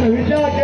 आणि